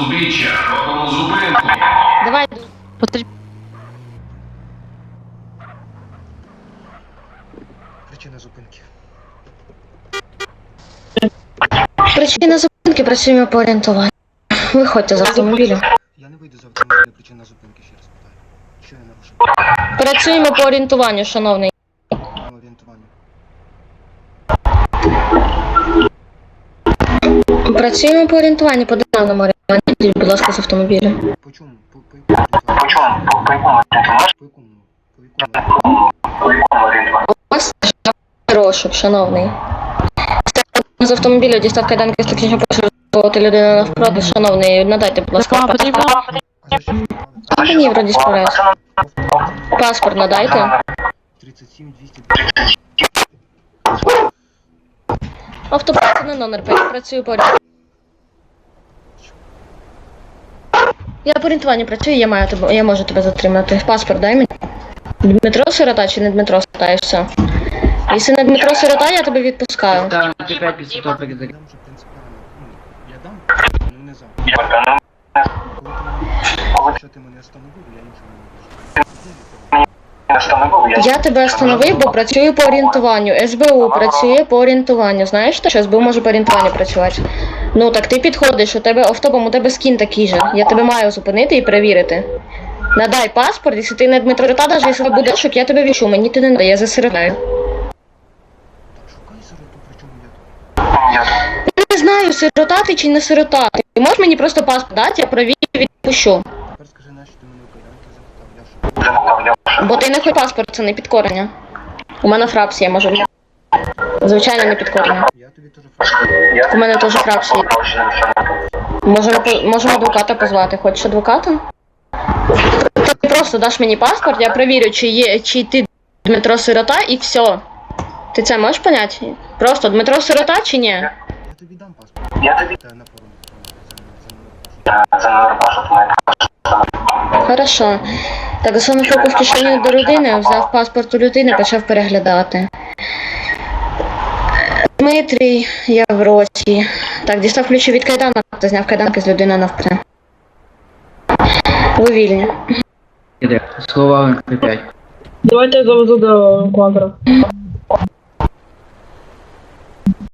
узбіччя, робимо зупинку. Давай. Потріб... Причина зупинки. Причина зупинки працюємо по орієнтуванню. Виходьте з автомобіля. Я не вийду з автомобіля, причина зупинки, ще раз питаю. Що я нарушив? Працюємо по орієнтуванню, шановний. По орієнтуванню. Працюємо по орієнтуванню, по державному орієнтуванню. Йдіть, будь ласка, з автомобіля. По чому? По, по якому? По чому? По, по якому? По якому? По якому? По якому орієнтуванню? Розшук, шановний. З автомобіля дістав кайданки з технічного поширювати людину навпроти, шановний. Надайте, будь ласка, паспорт. А за що ви справи? Та ні, вроді справляюсь. Паспорт надайте. 37 200 Автобус не номер 5, працюю по Я по орієнтуванню працюю, я маю тебе, я можу тебе затримати. Паспорт дай мені. Дмитро Сирота чи не Дмитро Сирота, і все. Якщо не Дмитро Сирота, я тебе відпускаю. Там опять після того Я дам вже принципіально. Ну, я дам, але не завтра. Якщо ти мене остановив, я нічого не можу. ну. Я тебе остановив, бо працюю по орієнтуванню. СБУ працює по орієнтуванню. Знаєш, що СБУ може по орієнтуванню працювати? Ну так ти підходиш, у тебе автопом, у тебе скін такий же. Я тебе маю зупинити і перевірити. Надай паспорт, якщо ти не Дмитро Рота, навіть якщо буде шок, я тебе вішу, мені ти не надо, я засираю. Я не знаю, сирота ти чи не сирота. Ти можеш мені просто паспорт дати, я провірю і відпущу. Бо ти не хоч паспорт, це не підкорення. У мене фрапс, я можу. Звичайно, не підкорення. Я тобі теж фразу. У мене теж є. Можемо, можемо адвоката позвати. Хочеш адвоката? Ти просто даш мені паспорт, я перевірю, чи є, чи ти Дмитро Сирота, і все. Ти це можеш поняти? Просто Дмитро Сирота чи ні? Я тобі дам паспорт. Я тобі Та на. За за. Хорошо. Так, засунув руку в кишеню до людини, взяв паспорт у людини, почав переглядати. Дмитрій, я в роті. Так, дістав ключі від кайданок та зняв кайданки з людини навпри. Ви вільні. Іде. Слова 5. Давайте я завезу до квадра.